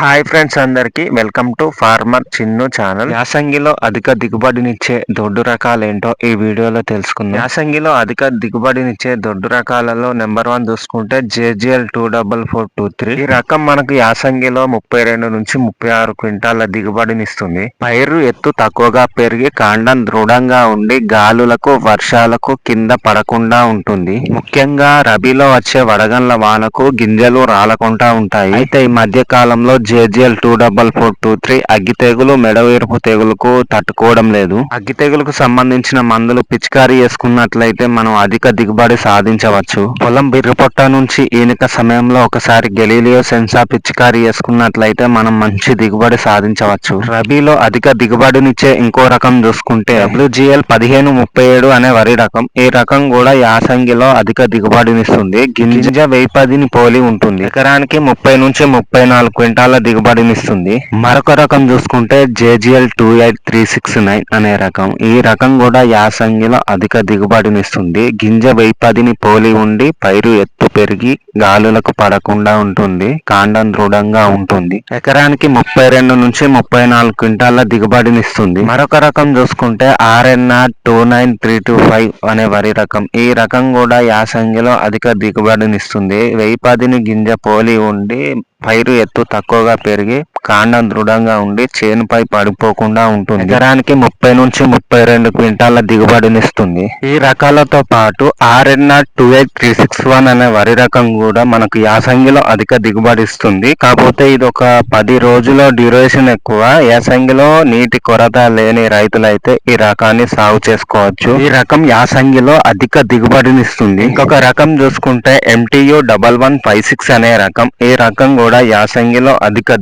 Hi friends అందరికి welcome to farmer Chinnu channel యాసంగిలో అధిక దిగుబడినిచ్చే దొడ్డు రకాలేంటో ఈ వీడియోలో తెలుసుకుందాం. యాసంగిలో అధిక దిగుబడినిచ్చే దొడ్డు రకాలలో నెంబర్ వన్ చూసుకుంటే JGL two double four two three ఈ రకం మనకు యాసంగిలో ముప్పై రెండు నుంచి ముప్పై ఆరు క్వింటాల దిగుబడినిస్తుంది. పైరు ఎత్తు తక్కువగా పెరిగి కాండం దృఢంగా ఉండి గాలులకు వర్షాలకు కింద పడకుండా ఉంటుంది. ముఖ్యంగా రబీలో వచ్చే వడగండ్ల వానకు గింజలు రాలకుండా ఉంటాయి. అయితే ఈ మధ్య కాలంలో JGL two double four two three అగ్గి తెగులు మెడవేరుపు తెగులుకు తట్టుకోవడం లేదు. అగ్గి తెగులకు సంబంధించిన మందులు పిచికారీ చేసుకున్నట్లయితే మనం అధిక దిగుబడి సాధించవచ్చు. పొలం బిర్రపొట్ట నుంచి ఈనిక సమయంలో ఒకసారి గెలీలియో సెన్సా పిచికారీ చేసుకున్నట్లయితే మనం మంచి దిగుబడి సాధించవచ్చు. రబీలో అధిక దిగుబడినిచ్చే ఇంకో రకం చూసుకుంటే డబ్ల్యూజిఎల్ పదిహేను ముప్పై ఏడు అనే వరి రకం. ఈ రకం కూడా యాసంగిలో అధిక దిగుబడినిస్తుంది. గింజ వేపదిని పోలి ఉంటుంది. ఎకరానికి ముప్పై నుంచి ముప్పై నాలుగు క్వింటాల రకాల దిగుబడినిస్తుంది. మరొక రకం చూసుకుంటే JGL two eight three six nine అనే రకం. ఈ రకం కూడా యాసంగిలో అధిక దిగుబడినిస్తుంది. గింజ వెయ్యిపదిని పోలి ఉండి పైరు ఎత్తు పెరిగి గాలులకు పడకుండా ఉంటుంది. కాండం దృఢంగా ఉంటుంది. ఎకరానికి ముప్పై రెండు నుంచి ముప్పై నాలుగు క్వింటాల దిగుబడినిస్తుంది. మరొక రకం చూసుకుంటే RNR two nine three two five అనే వరి రకం. ఈ రకం కూడా యాసంగిలో అధిక దిగుబడినిస్తుంది. వెయ్యి పదిని గింజ పోలి ఉండి పైరు ఎత్తు తక్కువగా పెరిగి కాండం దృఢంగా ఉండి చేనుపై పడిపోకుండా ఉంటుంది. ఎకరానికి ముప్పై నుంచి ముప్పై రెండు క్వింటాల దిగుబడినిస్తుంది. ఈ రకాలతో పాటు RNR two eight three six one అనే వరి రకం కూడా మనకు యాసంగిలో అధిక దిగుబడి ఇస్తుంది కాకపోతే ఇది ఒక పది రోజుల డ్యూరేషన్ ఎక్కువ. యాసంగిలో నీటి కొరత లేని రైతులైతే ఈ రకాన్ని సాగు చేసుకోవచ్చు. ఈ రకం యాసంగిలో అధిక దిగుబడినిస్తుంది. ఇంకొక రకం చూసుకుంటే MTU double one five six అనే రకం. ఈ రకం కూడా యాసంగిలో అధిక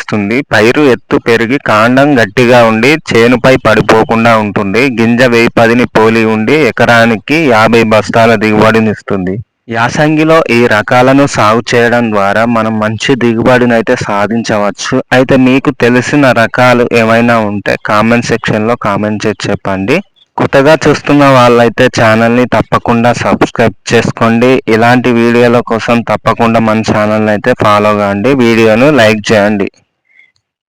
దిగుబడినిస్తుంది పైరు ఎత్తు పెరిగి కాండం గట్టిగా ఉండి చేనుపై పడిపోకుండా ఉంటుంది. గింజ వెయ్యి పదిని పోలి ఉండి ఎకరానికి యాభై బస్తాల దిగుబడినిస్తుంది యాసంగిలో ఈ రకాలను సాగు చేయడం ద్వారా మనం మంచి దిగుబడిని అయితే సాధించవచ్చు. అయితే మీకు తెలిసిన రకాలు ఏమైనా ఉంటే కామెంట్ సెక్షన్లో కామెంట్ చేసి చెప్పండి. కొత్తగా చూస్తున్న వాళ్ళైతే ఛానల్ని తప్పకుండా సబ్స్క్రైబ్ చేసుకోండి. ఇలాంటి వీడియోల కోసం తప్పకుండా మన ఛానల్ని అయితే ఫాలో కాండి. వీడియోను లైక్ చేయండి.